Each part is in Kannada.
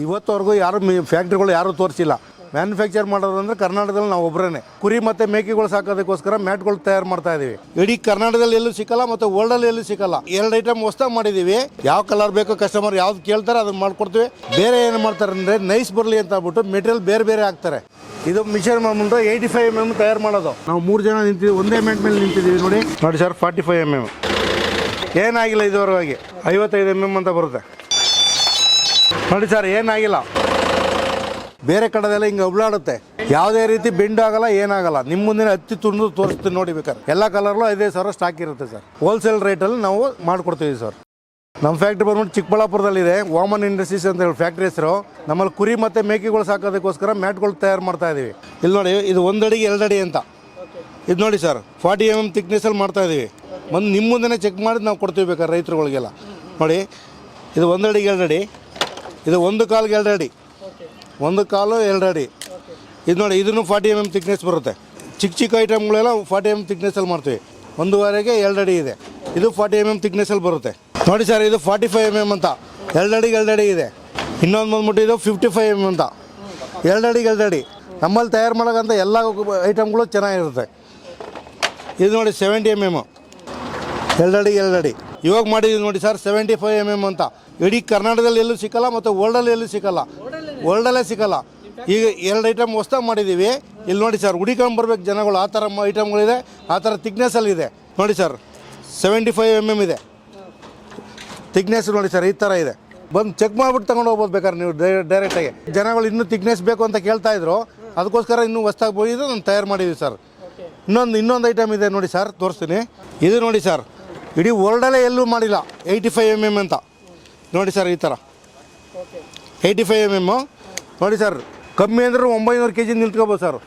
ಇವತ್ತವರೆಗೂ ಯಾರು ಫ್ಯಾಕ್ಟ್ರಿಗಳು ಯಾರೂ ತೋರಿಸಿಲ್ಲ. ಮ್ಯಾನುಫ್ಯಾಕ್ಚರ್ ಮಾಡೋದು ಅಂದ್ರೆ ಕರ್ನಾಟಕದಲ್ಲಿ ನಾವು ಒಬ್ಬರೇ ಕುರಿ ಮತ್ತು ಮೇಕೆಗಳು ಸಾಕೋದಕ್ಕೋಸ್ಕರ ಮ್ಯಾಟ್ಗಳು ತಯಾರು ಮಾಡ್ತಾ ಇದೀವಿ. ಇಡೀ ಕರ್ನಾಟಕದಲ್ಲಿ ಎಲ್ಲೂ ಸಿಕ್ಕಲ್ಲ, ಮತ್ತು ವರ್ಲ್ಡಲ್ಲಿ ಎಲ್ಲೂ ಸಿಕ್ಕಲ್ಲ. ಎರಡು ಐಟಮ್ ಹೊಸ್ದಾಗಿ ಮಾಡಿದೀವಿ. ಯಾವ ಕಲರ್ ಬೇಕೋ ಕಸ್ಟಮರ್ ಯಾವ್ದು ಕೇಳ್ತಾರೆ ಅದನ್ನ ಮಾಡ್ಕೊಡ್ತೀವಿ. ಬೇರೆ ಏನು ಮಾಡ್ತಾರೆ ಅಂದರೆ ನೈಸ್ ಬರಲಿ ಅಂತ ಹೇಳ್ಬಿಟ್ಟು ಮೆಟೀರಿಯಲ್ ಬೇರೆ ಬೇರೆ ಹಾಕ್ತಾರೆ. ಇದು ಮಿಷನ್ ಬಂದ್ಬಿಟ್ಟು ಏಯ್ಟಿ ಫೈವ್ ಎಂ ಎಂ ತಯಾರು ಮಾಡೋದು. ನಾವು ಮೂರು ಜನ ನಿಂತಿದ್ದೀವಿ ಒಂದೇ ಮ್ಯಾಟ್ ಮೇಲೆ ನಿಂತಿದ್ದೀವಿ ನೋಡಿ. ನೋಡಿ sir forty five M M ಏನಾಗಿಲ್ಲ ಇದುವರೆಗಾಗಿ ಐವತ್ತೈದು ಎಂ ಎಂ ಅಂತ ಬರುತ್ತೆ. ನೋಡಿ ಸರ್, ಏನಾಗಿಲ್ಲ. ಬೇರೆ ಕಡೆದೆಲ್ಲ ಹಿಂಗೆ ಉಬ್ಲಾಡುತ್ತೆ ಯಾವುದೇ ರೀತಿ ಬೆಂಡ್ ಆಗಲ್ಲ, ಏನಾಗಲ್ಲ. ನಿಮ್ಮ ಮುಂದಿನ ಹತ್ತಿ ತುಂಡು ತೋರಿಸ್ತೀನಿ ನೋಡಿ ಬೇಕಾದ್ರೆ. ಎಲ್ಲ ಕಲರ್ಲು ಐದೇ ಸಾವಿರ ಸ್ಟಾಕ್ ಇರುತ್ತೆ ಸರ್. ಹೋಲ್ಸೇಲ್ ರೇಟಲ್ಲಿ ನಾವು ಮಾಡಿಕೊಡ್ತೀವಿ ಸರ್. ನಮ್ಮ ಫ್ಯಾಕ್ಟ್ರಿ ಬಂದ್ಬಿಟ್ಟು ಚಿಕ್ಕಬಳ್ಳಾಪುರದಲ್ಲಿದೆ ವಾಮನ್ ಇಂಡಸ್ಟ್ರೀಸ್ ಅಂತ ಹೇಳಿ ಫ್ಯಾಕ್ಟ್ರಿ ಹೆಸರು. ನಮ್ಮಲ್ಲಿ ಕುರಿ ಮತ್ತು ಮೇಕೆಗಳು ಸಾಕೋದಕ್ಕೋಸ್ಕರ ಮ್ಯಾಟ್ಗಳು ತಯಾರು ಮಾಡ್ತಾ ಇದೀವಿ. ಇಲ್ಲಿ ನೋಡಿ, ಇದು ಒಂದು ಅಡಿಗೆ, ಎರಡು ಅಡಿ ಅಂತ. ಇದು ನೋಡಿ ಸರ್ ಫಾರ್ಟಿ ಎಂ ಎಂ ತಿಕ್ನೆಸ್ಸಲ್ಲಿ ಮಾಡ್ತಾ ಇದೀವಿ. ಬಂದು ನಿಮ್ಮ ಮುಂದೆ ಚೆಕ್ ಮಾಡಿ ನಾವು ಕೊಡ್ತೀವಿ ಬೇಕಾದ್ರೆ ರೈತರುಗಳಿಗೆಲ್ಲ. ನೋಡಿ, ಇದು ಒಂದಡಿಗೆ ಅಡಿಗೆ, ಎರಡು ಅಡಿ. ಇದು ಒಂದು ಕಾಲ್ಗೆ ಎರಡು ಅಡಿ. ಒಂದು ಕಾಲು ಎರಡು ಅಡಿ. ಇದು ನೋಡಿ ಇದನ್ನು ಫಾರ್ಟಿ ಎಂ ಎಂ ತಿಕ್ನೆಸ್ ಬರುತ್ತೆ. ಚಿಕ್ಕ ಚಿಕ್ಕ ಐಟಮ್ಗಳೆಲ್ಲ ಫಾರ್ಟಿ ಎಂ ತಿಕ್ನೆಸ್ಸಲ್ಲಿ ಮಾಡ್ತೀವಿ. ಒಂದುವರೆಗೆ ಎರಡು ಅಡಿ ಇದೆ. ಇದು ಫಾರ್ಟಿ ಎಂ ಎಂ ತಿಕ್ನೆಸ್ಸಲ್ಲಿ ಬರುತ್ತೆ. ನೋಡಿ ಸರ್ ಇದು ಫಾರ್ಟಿ ಫೈವ್ ಎಂ ಎಂ ಅಂತ. ಎರಡು ಅಡಿಗೆ ಎರಡು ಅಡಿ ಇದೆ. ಇನ್ನೊಂದು ಬಂದ್ಬಿಟ್ಟು ಇದು ಫಿಫ್ಟಿ ಫೈವ್ ಎಂ ಅಂತ. ಎರಡು ಅಡಿಗೆ ಎರಡು ಅಡಿ. ನಮ್ಮಲ್ಲಿ ತಯಾರು ಮಾಡೋಕ್ಕಂಥ ಎಲ್ಲ ಐಟಮ್ಗಳು ಚೆನ್ನಾಗಿರುತ್ತೆ. ಇದು ನೋಡಿ ಸೆವೆಂಟಿ ಎಂ ಎಂ ಎರಡು ಅಡಿಗೆ ಎರಡು ಅಡಿ. ಇವಾಗ ಮಾಡಿದ್ದೀವಿ ನೋಡಿ sir seventy five M M ಅಂತ. ಇಡೀ ಕರ್ನಾಟಕದಲ್ಲಿ ಎಲ್ಲೂ ಸಿಕ್ಕಲ್ಲ ಮತ್ತು ವರ್ಲ್ಡಲ್ಲಿ ಎಲ್ಲೂ ಸಿಕ್ಕಲ್ಲ. ವರ್ಲ್ಡಲ್ಲೇ ಸಿಕ್ಕಲ್ಲ. ಈಗ ಎರಡು ಐಟಮ್ ಹೊಸ್ದಾಗಿ ಮಾಡಿದ್ದೀವಿ ಇಲ್ಲಿ ನೋಡಿ ಸರ್ ಹುಡಿಕೊಂಡು ಬರ್ಬೇಕು ಜನಗಳು. ಆ ಥರ ಐಟಮ್ಗಳಿದೆ ಆ ಥರ ತಿಕ್ನೆಸ್ಸಲ್ಲಿ ಇದೆ. ನೋಡಿ sir seventy five M M ಇದೆ. ತಿಕ್ನೆಸ್ ನೋಡಿ ಸರ್ ಈ ಥರ ಇದೆ. ಬಂದು ಚೆಕ್ ಮಾಡಿಬಿಟ್ಟು ತೊಗೊಂಡು ಹೋಗ್ಬೋದು ಬೇಕಾದ್ರೆ ನೀವು ಡೈರೆಕ್ಟಾಗಿ ಜನಗಳು ಇನ್ನೂ ತಿಕ್ನೆಸ್ ಬೇಕು ಅಂತ ಕೇಳ್ತಾ ಇದ್ರು. ಅದಕ್ಕೋಸ್ಕರ ಇನ್ನೂ ಹೊಸ್ದಾಗಿ ಹೋಗಿದ್ದು ನಾನು ತಯಾರು ಮಾಡಿದ್ದೀವಿ ಸರ್. ಇನ್ನೊಂದು ಇನ್ನೊಂದು ಐಟಮ್ ಇದೆ ನೋಡಿ ಸರ್ ತೋರಿಸ್ತೀನಿ. ಇದು ನೋಡಿ ಸರ್ ಇಡೀ ವರ್ಲ್ಡಲ್ಲೇ ಎಲ್ಲೂ ಮಾಡಿಲ್ಲ. ಏಯ್ಟಿ ಫೈವ್ ಎಂ ಎಂ ಅಂತ. ನೋಡಿ ಸರ್ ಈ ಥರ ಏಯ್ಟಿ ಫೈವ್ ಎಂ ಎಮ್ಮು ನೋಡಿ ಸರ್ ಕಮ್ಮಿ ಅಂದ್ರೆ ಒಂಬೈನೂರು ಕೆ ಜಿ ನಿಲ್ತ್ಕೋಬೋದು ಸರ್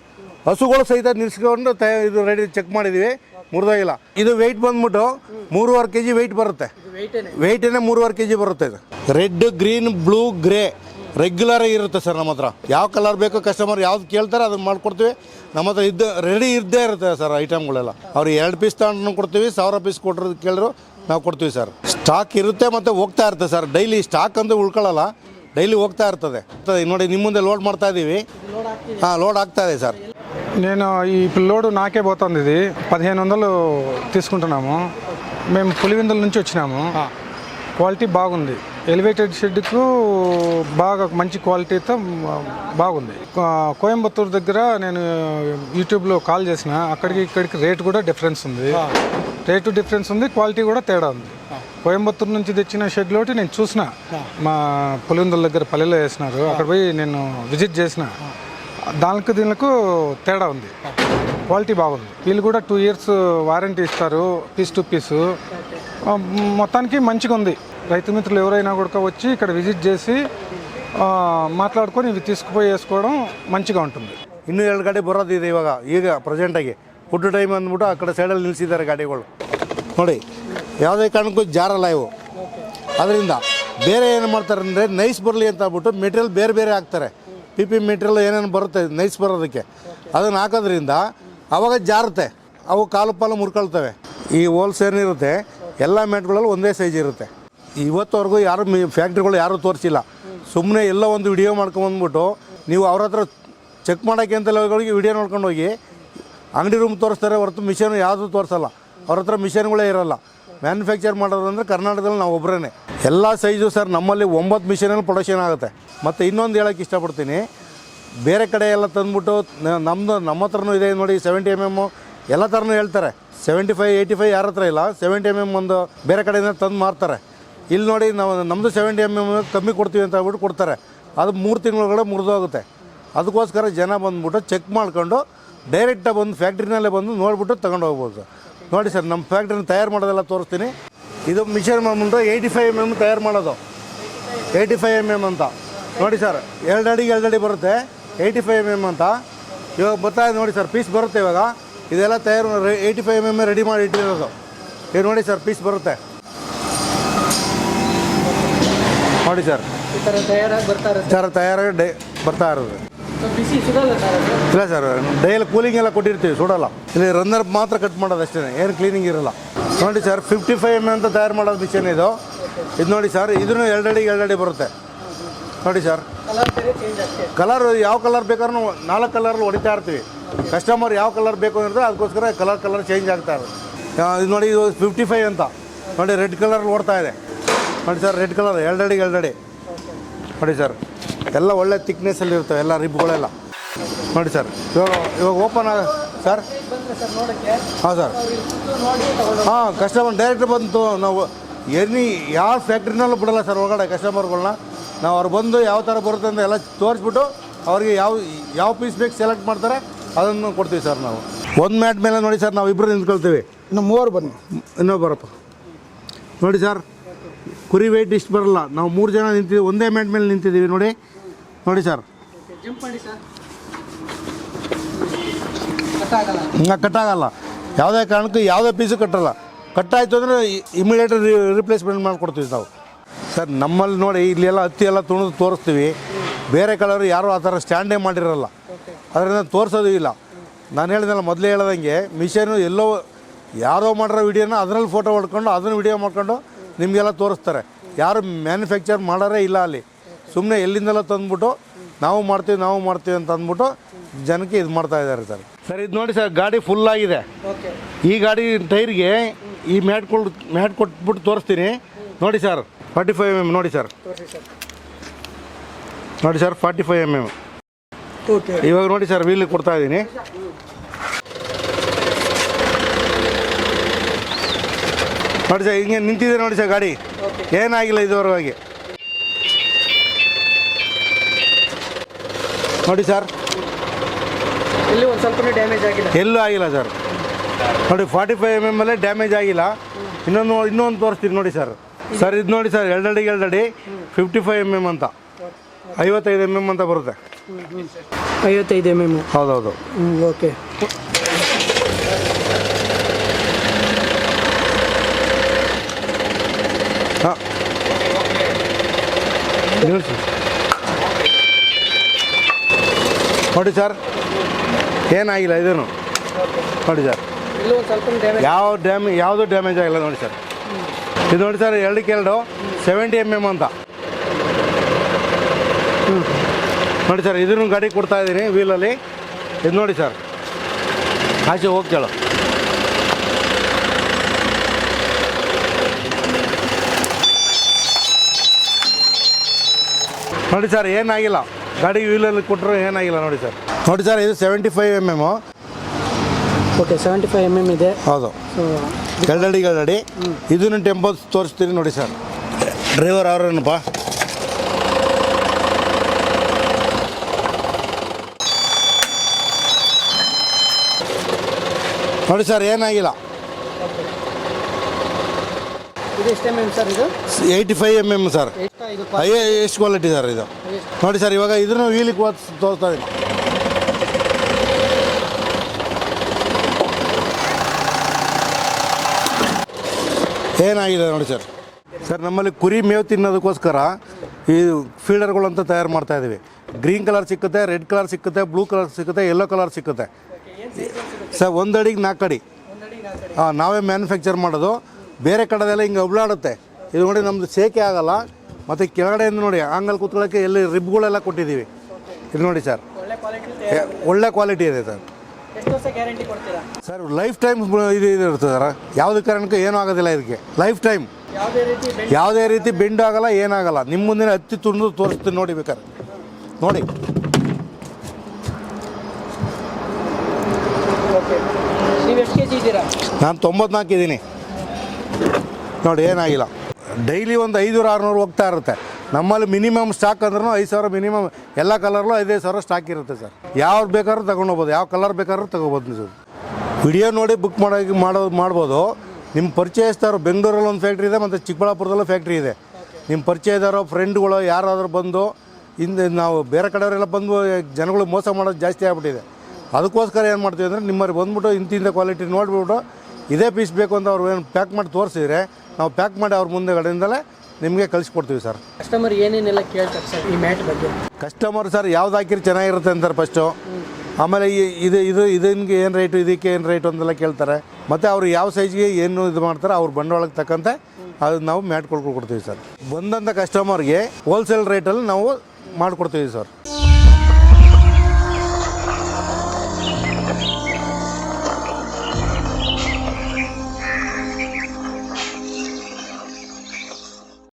ಹಸುಗಳು ಸಹಿತ ನಿಲ್ಸ್ಕೊಂಡು ತಯ ಇದು ರೆಡಿ ಚೆಕ್ ಮಾಡಿದ್ದೀವಿ ಮುರಿದಾಗಿಲ್ಲ. ಇದು ವೆಯ್ಟ್ ಬಂದ್ಬಿಟ್ಟು ಮೂರುವರೆ ಕೆ ಜಿ ವೆಯ್ಟ್ ಬರುತ್ತೆ ವೆಯ್ಟೇನೆ ಮೂರುವರೆ ಕೆ ಜಿ ಬರುತ್ತೆ ಇದು. ರೆಡ್ ಗ್ರೀನ್ ಬ್ಲೂ ಗ್ರೇ ರೆಗ್ಯುಲರೇ ಇರುತ್ತೆ ಸರ್ ನಮ್ಮ ಹತ್ರ ಯಾವ ಕಲರ್ ಬೇಕು ಕಸ್ಟಮರ್ ಯಾವ್ದು ಕೇಳ್ತಾರೆ ಅದನ್ನು ಮಾಡಿಕೊಡ್ತೀವಿ. ನಮ್ಮ ಹತ್ರ ಇದ್ದ ರೆಡಿ ಇದ್ದೇ ಇರುತ್ತೆ ಸರ್ ಐಟಮ್ಗಳೆಲ್ಲ ಅವ್ರು ಎರಡು ಪೀಸ್ ತಗೊಂಡು ಕೊಡ್ತೀವಿ ಸಾವಿರ ಪೀಸ್ ಕೊಟ್ಟರು ಕೇಳಿದ್ರು ನಾವು ಕೊಡ್ತೀವಿ ಸರ್. ಸ್ಟಾಕ್ ಇರುತ್ತೆ ಮತ್ತು ಹೋಗ್ತಾ ಇರುತ್ತೆ ಸರ್. ಡೈಲಿ ಸ್ಟಾಕ್ ಅಂದರೆ ಉಳ್ಕೊಳ್ಳಲ್ಲ. ಡೈಲಿ ಹೋಗ್ತಾ ಇರ್ತದೆ. ನೋಡಿ ನಿಮ್ಮ ಮುಂದೆ ಲೋಡ್ ಮಾಡ್ತಾ ಇದ್ದೀವಿ ಹಾಂ ಲೋಡ್ ಆಗ್ತಾ ಇದೆ ಸರ್. నేను ಈ ಲೋಡು నాకే పోతుంది ಪದಿಹೇನು ವಂದಲು వందలు ನಾವು. మేము పులివెందుల నుంచి వచ్చినాము ಕ್ವಾಲಿಟಿ బాగుంది ఎలివేటెడ్ షెడ్కు బాగా మంచి క్వాలిటీతో బాగుంది. కోయంబత్తూరు దగ్గర నేను యూట్యూబ్లో కాల్ చేసిన అక్కడికి ఇక్కడికి రేట్ కూడా డిఫరెన్స్ ఉంది. రేటు డిఫరెన్స్ ఉంది క్వాలిటీ కూడా తేడా ఉంది. కోయంబత్తూరు నుంచి తెచ్చిన షెడ్ లోటి నేను చూసిన. మా పులివెందుల దగ్గర పల్లెలో వేసినారు అక్కడ పోయి నేను విజిట్ చేసిన. దానికి దీనికి తేడా ఉంది. క్వాలిటీ బాగుంది. వీళ్ళు కూడా టూ ఇయర్స్ వారంటీ ఇస్తారు పీస్ టు పీస్. మొత్తానికి మంచిగా ఉంది రైతు మిత్రులు ఎవరైనా కూడా వచ్చి ఇక్కడ విజిట్ చేసి ఆ, మాట్లాడుకొని ఇవి తీసుకుపోయి వేసుకోవడం మంచిగా ఉంటుంది ಇನ್ನೂ ಎರಡು ಗಾಡಿ ಬರೋದಿದೆ ಇವಾಗ ಈಗ ಪ್ರೆಸೆಂಟಾಗಿ ಫುಡ್ ಟೈಮ್ ಅಂದ್ಬಿಟ್ಟು ಆ ಕಡೆ ಸೈಡಲ್ಲಿ ನಿಲ್ಲಿಸಿದ್ದಾರೆ ಗಾಡಿಗಳು ನೋಡಿ ಯಾವುದೇ ಕಾರಣಕ್ಕೂ ಜಾರಲ್ಲ ಇವು ಅದರಿಂದ ಬೇರೆ ಏನು ಮಾಡ್ತಾರೆ ಅಂದರೆ ನೈಸ್ ಬರಲಿ ಅಂತ ಹೇಳ್ಬಿಟ್ಟು ಮೆಟೀರಿಯಲ್ ಬೇರೆ ಬೇರೆ ಹಾಕ್ತಾರೆ ಪಿ ಪಿ ಮೆಟೀರಿಯಲ್ ಏನೇನು ಬರುತ್ತೆ ನೈಸ್ ಬರೋದಕ್ಕೆ ಅದನ್ನು ಹಾಕೋದ್ರಿಂದ ಅವಾಗ ಜಾರುತ್ತೆ ಅವು ಕಾಲು ಪಾಲು ಮುರ್ಕೊಳ್ತವೆ ಈ ಹೋಲ್ಸೇಲ್ ಇರುತ್ತೆ ಎಲ್ಲ ಮ್ಯಾಟ್ಗಳಲ್ಲಿ ಒಂದೇ ಸೈಜ್ ಇರುತ್ತೆ ಇವತ್ತವರೆಗೂ ಯಾರು ಫ್ಯಾಕ್ಟ್ರಿಗಳು ಯಾರೂ ತೋರಿಸಿಲ್ಲ. ಸುಮ್ಮನೆ ಎಲ್ಲ ಒಂದು ವಿಡಿಯೋ ಮಾಡ್ಕೊಂಬಂದ್ಬಿಟ್ಟು ನೀವು ಅವ್ರ ಹತ್ರ ಚೆಕ್ ಮಾಡೋಕ್ಕೆ ಅಂತ ಹೋಗಿ ವಿಡಿಯೋ ನೋಡ್ಕೊಂಡು ಹೋಗಿ, ಅಂಗಡಿ ರೂಮ್ ತೋರಿಸ್ತಾರೆ ಹೊರತು ಮಿಷನ್ ಯಾವುದೂ ತೋರಿಸಲ್ಲ. ಅವ್ರ ಹತ್ರ ಮಿಷನ್ಗಳೇ ಇರೋಲ್ಲ. ಮ್ಯಾನುಫ್ಯಾಕ್ಚರ್ ಮಾಡೋದು ಕರ್ನಾಟಕದಲ್ಲಿ ನಾವು ಒಬ್ಬರೇ ಎಲ್ಲ ಸೈಜು ಸರ್, ನಮ್ಮಲ್ಲಿ ಒಂಬತ್ತು ಮಿಷನಲ್ಲಿ ಪ್ರೊಡಕ್ಷನ್ ಆಗುತ್ತೆ. ಮತ್ತು ಇನ್ನೊಂದು ಹೇಳೋಕ್ಕೆ ಇಷ್ಟಪಡ್ತೀನಿ. ಬೇರೆ ಕಡೆ ಎಲ್ಲ ತಂದ್ಬಿಟ್ಟು ನಮ್ಮದು ನಮ್ಮ ಹತ್ರನೂ ಇದೆ ನೋಡಿ ಸೆವೆಂಟಿ ಎಂ ಎಮ್ಮು ಎಲ್ಲ ಥರನೂ ಹೇಳ್ತಾರೆ. ಸೆವೆಂಟಿ ಫೈವ್ ಏಯ್ಟಿ ಫೈವ್ ಯಾರ ಹತ್ರ ಇಲ್ಲ ಸೆವೆಂಟಿ ಎಂ ಎಂ ಒಂದು ಬೇರೆ ಕಡೆಯಿಂದ ತಂದು ಮಾರ್ತಾರೆ. ಇಲ್ಲಿ ನೋಡಿ ನಾವು ನಮ್ಮದು ಸೆವೆಂಟಿ ಎಂ ಎಂ ಕಮ್ಮಿ ಕೊಡ್ತೀವಿ ಅಂತ ಹೇಳ್ಬಿಟ್ಟು ಕೊಡ್ತಾರೆ. ಅದು ಮೂರು ತಿಂಗಳೊಳಗಡೆ ಮುರಿದೋಗುತ್ತೆ. ಅದಕ್ಕೋಸ್ಕರ ಜನ ಬಂದುಬಿಟ್ಟು ಚೆಕ್ ಮಾಡ್ಕೊಂಡು ಡೈರೆಕ್ಟಾಗಿ ಬಂದು ಫ್ಯಾಕ್ಟ್ರಿನಲ್ಲೇ ಬಂದು ನೋಡಿಬಿಟ್ಟು ತಗೊಂಡು ಹೋಗ್ಬೋದು ನೋಡಿ ಸರ್ ನಮ್ಮ ಫ್ಯಾಕ್ಟ್ರಿನ ತಯಾರು ಮಾಡೋದೆಲ್ಲ ತೋರಿಸ್ತೀನಿ. ಇದು ಮಿಷನ್ ಮುಂದೆ ಏಯ್ಟಿ ಫೈವ್ ಎಂ ಎಂ ತಯಾರು ಮಾಡೋದು. ಏಯ್ಟಿ ಫೈವ್ ಎಂ ಎಂ ಅಂತ. ನೋಡಿ ಸರ್, ಎರಡು ಅಡಿಗೆ ಎರಡು ಅಡಿ ಬರುತ್ತೆ. ಏಯ್ಟಿ ಫೈವ್ ಎಂ ಎಂ ಅಂತ. ಇವಾಗ ಬರ್ತಾ ಇದೆ ನೋಡಿ ಸರ್ ಪೀಸ್ ಬರುತ್ತೆ ಇವಾಗ. ಇದೆಲ್ಲ ತಯಾರು eighty five M M ready ಮಾಡಿ ಇಟ್ಟಿರೋದು. ಇದು ನೋಡಿ ಸರ್ ಪೀಸ್ ಬರುತ್ತೆ. ನೋಡಿ ಸರ್. ಸರ್ ತಯಾರಾಗಿ ಡೈ ಬರ್ತಾ ಇರೋದು ಇಲ್ಲ ಸರ್ ಡೈಲಿ ಕೂಲಿಂಗ್ ಎಲ್ಲ ಕೊಟ್ಟಿರ್ತೀವಿ ಸುಡಲ್ಲ. ಇಲ್ಲಿ ರನ್ನರ್ ಮಾತ್ರ ಕಟ್ ಮಾಡೋದು ಅಷ್ಟೇ ಏನು ಕ್ಲೀನಿಂಗ್ ಇರಲ್ಲ. ನೋಡಿ ಸರ್ ಫಿಫ್ಟಿ ಫೈವ್ ಎಂ ಅಂತ ತಯಾರು ಮಾಡೋದು ಮಿಷನ್ ಇದು. ಇದು ನೋಡಿ ಸರ್ ಇದನ್ನು ಎರಡು ಅಡಿಗೆ ಎರಡು ಅಡಿ ಬರುತ್ತೆ. ನೋಡಿ ಸರ್. ಕಲರ್ ಯಾವ ಕಲರ್ ಬೇಕಾದ್ರೂ ನಾಲ್ಕು ಕಲರ್ ಹೊಡಿತಾ ಇರ್ತೀವಿ. ಕಸ್ಟಮರ್ ಯಾವ ಕಲರ್ ಬೇಕು ಅಂದ್ರೆ ಅದಕ್ಕೋಸ್ಕರ ಕಲರ್ ಕಲರ್ ಚೇಂಜ್ ಆಗ್ತಾ ಇದೆ ಇದು ನೋಡಿ ಇದು ಫಿಫ್ಟಿ ಫೈವ್ ಅಂತ. ನೋಡಿ ರೆಡ್ ಕಲರ್ ಓಡ್ತಾ ಇದೆ. ನೋಡಿ ಸರ್ ರೆಡ್ ಕಲರ್ ಎರಡಡಿಗೆ ಎರಡಡಿ ನೋಡಿ ಸರ್ ಎಲ್ಲ ಒಳ್ಳೆ ತಿಕ್ನೆಸ್ಸಲ್ಲಿ ಇರ್ತವೆ ಎಲ್ಲ ರಿಬ್ಗಳೆಲ್ಲ ನೋಡಿ ಸರ್ ಇವಾಗ ಇವಾಗ ಓಪನ್ ಆಗ ಸರ್? ಹಾಂ ಸರ್. ಹಾಂ ಕಸ್ಟಮರ್ ಡೈರೆಕ್ಟ್ ಬಂತು ನಾವು ಎನಿ ಯಾವ ಫ್ಯಾಕ್ಟ್ರಿನಲ್ಲೂ ಬಿಡಲ್ಲ ಸರ್ ಒಳಗಡೆ ಕಸ್ಟಮರ್ಗಳನ್ನ ನಾವು ಅವ್ರು ಬಂದು ಯಾವ ಥರ ಬರುತ್ತೆ ಅಂತ ಎಲ್ಲ ತೋರಿಸ್ಬಿಟ್ಟು ಅವ್ರಿಗೆ ಯಾವ ಯಾವ ಪೀಸ್ ಬೇಕು ಸೆಲೆಕ್ಟ್ ಮಾಡ್ತಾರೆ ಅದನ್ನು ಕೊಡ್ತೀವಿ ಸರ್ ನಾವು. ಒಂದು ಮ್ಯಾಟ್ ಮೇಲೆ ನೋಡಿ ಸರ್ ನಾವು ಇಬ್ಬರು ನಿಂತ್ಕೊಳ್ತೀವಿ. ಇನ್ನು ಮೂವರು ಬನ್ನಿ. ಇನ್ನೊಬ್ಬರಪ್ಪ. ನೋಡಿ ಸರ್ ಕುರಿ ವೆಯ್ಟ್ ಇಷ್ಟು ಬರಲ್ಲ. ನಾವು ಮೂರು ಜನ ನಿಂತಿದ್ದೀವಿ, ಒಂದೇ ಮ್ಯಾಟ್ ಮೇಲೆ ನಿಂತಿದ್ದೀವಿ ನೋಡಿ. ನೋಡಿ ಸರ್ ಹಿಂಗೆ ಕಟ್ಟಾಗಲ್ಲ ಯಾವುದೇ ಕಾರಣಕ್ಕೂ ಯಾವುದೇ ಪೀಸು ಕಟ್ಟಲ್ಲ. ಕಟ್ಟಾಯಿತು ಅಂದರೆ ಇಮಿಡಿಯೇಟ್ ರಿಪ್ಲೇಸ್ಮೆಂಟ್ ಮಾಡಿಕೊಡ್ತೀವಿ ನಾವು. ಸರ್ ನಮ್ಮಲ್ಲಿ ನೋಡಿ ಇಲ್ಲೆಲ್ಲ ಹತ್ತಿ ಎಲ್ಲ ತುಣಿದು ತೋರಿಸ್ತೀವಿ. ಬೇರೆ ಕಲರ್ ಯಾರೂ ಆ ಥರ ಸ್ಟ್ಯಾಂಡೇ ಮಾಡಿರಲ್ಲ. ಅದರಿಂದ ತೋರಿಸೋದು ಇಲ್ಲ. ನಾನು ಹೇಳಿದೆಲ್ಲ ಮೊದಲೇ ಹೇಳ್ದಂಗೆ ಮಿಷನ್ ಎಲ್ಲೋ ಯಾರೋ ಮಾಡಿರೋ ವಿಡಿಯೋನ ಅದರಲ್ಲಿ ಫೋಟೋ ಹೊಡ್ಕೊಂಡು, ಅದನ್ನು ವಿಡಿಯೋ ಮಾಡ್ಕೊಂಡು ನಿಮಗೆಲ್ಲ ತೋರಿಸ್ತಾರೆ. ಯಾರು ಮ್ಯಾನುಫ್ಯಾಕ್ಚರ್ ಮಾಡೋರೇ ಇಲ್ಲ ಅಲ್ಲಿ. ಸುಮ್ಮನೆ ಎಲ್ಲಿಂದೆಲ್ಲ ತಂದ್ಬಿಟ್ಟು ನಾವು ಮಾಡ್ತೀವಿ ನಾವು ಮಾಡ್ತೀವಿ ಅಂತ ಅಂದ್ಬಿಟ್ಟು ಜನಕ್ಕೆ ಇದು ಮಾಡ್ತಾ ಇದ್ದಾರೆ ಸರ್. ಸರ್ ಇದು ನೋಡಿ ಸರ್ ಗಾಡಿ ಫುಲ್ ಆಗಿದೆ. ಓಕೆ. ಈ ಗಾಡಿ ಟೈರ್ಗೆ ಈ ಮ್ಯಾಟ್ ಕೊಡ್ ಮ್ಯಾಟ್ ಕೊಟ್ಬಿಟ್ಟು ತೋರಿಸ್ತೀನಿ. ನೋಡಿ sir forty five M M ನೋಡಿ ಸರ್. ತೋರಿಸಿ ಸರ್. ನೋಡಿ sir forty five M M okay ಇವಾಗ ನೋಡಿ ಸರ್ ವೀಲ್ ಕೊಡ್ತಾ ಇದ್ದೀನಿ. ನೋಡಿ ಸರ್ ಹಿಂಗೆ ನಿಂತಿದೆ ನೋಡಿ ಸರ್ ಗಾಡಿ. ಏನಾಗಿಲ್ಲ ಇದುವರೆಗಾಗಿ ನೋಡಿ ಸರ್. ಇಲ್ಲಿ ಒಂದು ಸ್ವಲ್ಪ ಡ್ಯಾಮೇಜ್ ಆಗಿದೆ ಎಲ್ಲೂ ಆಗಿಲ್ಲ ಸರ್. ನೋಡಿ ಫಾರ್ಟಿ ಫೈವ್ ಎಂ ಎಂ ಅಲ್ಲೇ ಡ್ಯಾಮೇಜ್ ಆಗಿಲ್ಲ. ಇನ್ನೊಂದು ಇನ್ನೊಂದು ತೋರಿಸ್ತೀನಿ ನೋಡಿ ಸರ್. ಸರ್ ಇದು ನೋಡಿ ಸರ್ ಎರಡಡಿ ಎರಡಡಿ. ಫಿಫ್ಟಿ ಫೈವ್ ಎಂ ಎಂ ಅಂತ. ಐವತ್ತೈದು ಎಂ ಎಂ ಅಂತ ಬರುತ್ತೆ. ಐವತ್ತೈದು ಎಂ ಎಂ ಹೌದೌದು. ಓಕೆ ನೋಡಿ ಸರ್, ಏನಾಗಿಲ್ಲ ಇದೇನು ನೋಡಿ ಸರ್. ಯಾವ ಡ್ಯಾಮ್, ಯಾವುದೂ ಡ್ಯಾಮೇಜ್ ಆಗಿಲ್ಲ ನೋಡಿ ಸರ್. ಇದು ನೋಡಿ ಸರ್ ಎರಡಕ್ಕೆ ಎರಡು ಸೆವೆಂಟಿ ಎಂ ಎಂ ಅಂತ. ನೋಡಿ ಸರ್, ಇದನ್ನು ಗಾಡಿ ಕೊಡ್ತಾ ಇದ್ದೀನಿ ವೀಲಲ್ಲಿ ಇದು ನೋಡಿ ಸರ್. ಆಚೆ ಹೋಗಿ ನೋಡಿ ಸರ್ ಏನಾಗಿಲ್ಲ. ಗಾಡಿ ವೀಲಲ್ಲಿ ಕೊಟ್ಟರು ಏನಾಗಿಲ್ಲ ನೋಡಿ ಸರ್. ನೋಡಿ ಸರ್ ಇದು seventy five M M okay seventy five M M ಇದೆ. ಹೌದು. ಗಲ್ಡಡಿ ಗಲ್ಡಡಿ ಇದನ್ನು ಟೆಂಪೋ ತೋರಿಸ್ತೀನಿ ನೋಡಿ ಸರ್. ಡ್ರೈವರ್ ಅವ್ರೇನಪ್ಪ? ನೋಡಿ ಸರ್ ಏನಾಗಿಲ್ಲ. ಇದು ಎಷ್ಟು ಎಂ ಎಂ ಸರ್ ಇದು? Eighty five M M sir. ಅಯ್ಯೋ ಎಷ್ಟು ಕ್ವಾಲಿಟಿ ಸರ್ ಇದು? ನೋಡಿ ಸರ್ ಇವಾಗ ಇದನ್ನು ವೀಲಿಗೆ ತೋರಿಸ್ತಾ ಇದ್ದೀನಿ ಏನಾಗಿದೆ ನೋಡಿ ಸರ್? ಸರ್ ನಮ್ಮಲ್ಲಿ ಕುರಿ ಮೇವು ತಿನ್ನೋದಕ್ಕೋಸ್ಕರ ಈ ಫೀಲ್ಡರ್ಗಳಂತ ತಯಾರು ಮಾಡ್ತಾ ಇದ್ದೀವಿ ಗ್ರೀನ್ ಕಲರ್ ಸಿಕ್ಕುತ್ತೆ ರೆಡ್ ಕಲರ್ ಸಿಕ್ಕುತ್ತೆ ಬ್ಲೂ ಕಲರ್ ಸಿಕ್ಕುತ್ತೆ ಎಲ್ಲೋ ಕಲರ್ ಸಿಕ್ಕುತ್ತೆ. ಸರ್ ಒಂದು ಅಡಿಗೆ ನಾಲ್ಕು ಅಡಿ ಹಾಂ ನಾವೇ ಮ್ಯಾನುಫ್ಯಾಕ್ಚರ್ ಮಾಡೋದು. ಬೇರೆ ಕಡೆದೆಲ್ಲ ಹಿಂಗೆ ಒಬ್ಳಾಡುತ್ತೆ ಇದು ನೋಡಿ ನಮ್ಮದು ಸೇಕೆ ಆಗಲ್ಲ. ಮತ್ತು ಕೆಳಗಡೆಯಿಂದ ನೋಡಿ ಆಂಗಲ್ ಕೂತ್ಕೊಳ್ಳೋಕ್ಕೆ ಎಲ್ಲಿ ರಿಬ್ಗಳೆಲ್ಲ ಕೊಟ್ಟಿದ್ದೀವಿ. ಇದು ನೋಡಿ ಸರ್ ಒಳ್ಳೆ ಕ್ವಾಲಿಟಿ ಇದೆ. ಸರ್ ಸರ್ ಲೈಫ್ ಟೈಮ್ ಇದು ಇದು ಇರ್ತದೆ ಸರ್ ಯಾವುದೇ ಕಾರಣಕ್ಕೂ ಏನೂ ಆಗೋದಿಲ್ಲ ಇದಕ್ಕೆ. ಲೈಫ್ ಟೈಮ್ ಯಾವುದೇ ರೀತಿ ಬೆಂಡ್ ಆಗಲ್ಲ ಏನಾಗಲ್ಲ. ನಿಮ್ಮ ಮುಂದಿನ ಹತ್ತಿ ತುಂಡು ತೋರಿಸ್ತೀನಿ ನೋಡಿ ಬೇಕಾದ್ರೆ ನೋಡಿ. ನಾನು ತೊಂಬತ್ನಾಲ್ಕು ಇದ್ದೀನಿ. ನೋಡಿ ಏನಾಗಿಲ್ಲ. ಡೈಲಿ ಒಂದು ಐನೂರು ಆರುನೂರು ಹೋಗ್ತಾ ಇರುತ್ತೆ. ನಮ್ಮಲ್ಲಿ ಮಿನಿಮಮ್ ಸ್ಟಾಕ್ ಅಂದ್ರೂ ಐದು ಸಾವಿರ ಮಿನಿಮಮ್, ಎಲ್ಲ ಕಲರ್ಲೂ ಐದೈದು ಸಾವಿರ ಸ್ಟಾಕ್ ಇರುತ್ತೆ ಸರ್. ಯಾವ್ದು ಬೇಕಾದ್ರೂ ತಗೊಂಡೋಗ್ಬೋದು, ಯಾವ ಕಲರ್ ಬೇಕಾದ್ರೂ ತಗೋಬೋದು ಸರ್. ವಿಡಿಯೋ ನೋಡಿ ಬುಕ್ ಮಾಡೋ ಮಾಡೋ, ಮಾಡ್ಬೋದು. ನಿಮ್ಮ ಪರಿಚಯಸ್ತಾರು ಬೆಂಗಳೂರಲ್ಲಿ ಒಂದು ಫ್ಯಾಕ್ಟ್ರಿ ಇದೆ ಮತ್ತು ಚಿಕ್ಕಬಳ್ಳಾಪುರದಲ್ಲೂ ಫ್ಯಾಕ್ಟ್ರಿ ಇದೆ. ನಿಮ್ಮ ಪರಿಚಯದಾರೋ ಫ್ರೆಂಡ್ಗಳು ಯಾರಾದರೂ ಬಂದು ಹಿಂದೆ ನಾವು ಬೇರೆ ಕಡೆಯವರೆಲ್ಲ ಬಂದು ಜನಗಳು ಮೋಸ ಮಾಡೋದು ಜಾಸ್ತಿ ಆಗಿಬಿಟ್ಟಿದೆ. ಅದಕ್ಕೋಸ್ಕರ ಏನು ಮಾಡ್ತೀವಿ ಅಂದರೆ ನಿಮ್ಮಲ್ಲಿ ಬಂದ್ಬಿಟ್ಟು ಇಂತಿಂಥ ಕ್ವಾಲಿಟಿ ನೋಡಿಬಿಟ್ಟು, ಇದೇ ಪೀಸ್ ಬೇಕು ಅಂತ ಅವ್ರು ಏನು ಪ್ಯಾಕ್ ಮಾಡಿ ತೋರಿಸಿದ್ರೆ ನಾವು ಪ್ಯಾಕ್ ಮಾಡಿ ಅವ್ರ ಮುಂದೆಗಡೆಯಿಂದಲೇ ನಿಮಗೆ ಕಳಿಸ್ಕೊಡ್ತೀವಿ ಸರ್. ಕಸ್ಟಮರ್ ಏನೇನೆಲ್ಲ ಕೇಳ್ತಾರೆ ಸರ್ ಈ ಮ್ಯಾಟ್ ಬಗ್ಗೆ? ಕಸ್ಟಮರ್ ಸರ್ ಯಾವ್ದು ಹಾಕಿರಿ ಚೆನ್ನಾಗಿರುತ್ತೆ ಅಂತಾರೆ ಫಸ್ಟು ಆಮೇಲೆ ಈ- ಇದು ಇದು ಇದಕ್ಕೆ ಏನು ರೇಟು ಇದಕ್ಕೆ ಏನು ರೇಟು ಅಂತೆಲ್ಲ ಕೇಳ್ತಾರೆ. ಮತ್ತು ಅವ್ರು ಯಾವ ಸೈಜ್ಗೆ ಏನು ಇದು ಮಾಡ್ತಾರೆ ಅವ್ರ ಬಂಡವಾಳಕ್ಕೆ ತಕ್ಕಂತೆ ಅದು ನಾವು ಮ್ಯಾಟ್ ಕೊಡ್ಕೊಡ್ಕೊಡ್ತೀವಿ ಸರ್. ಬಂದಂಥ ಕಸ್ಟಮರ್ಗೆ ಹೋಲ್ಸೇಲ್ ರೇಟಲ್ಲಿ ನಾವು ಮಾಡಿಕೊಡ್ತೀವಿ ಸರ್.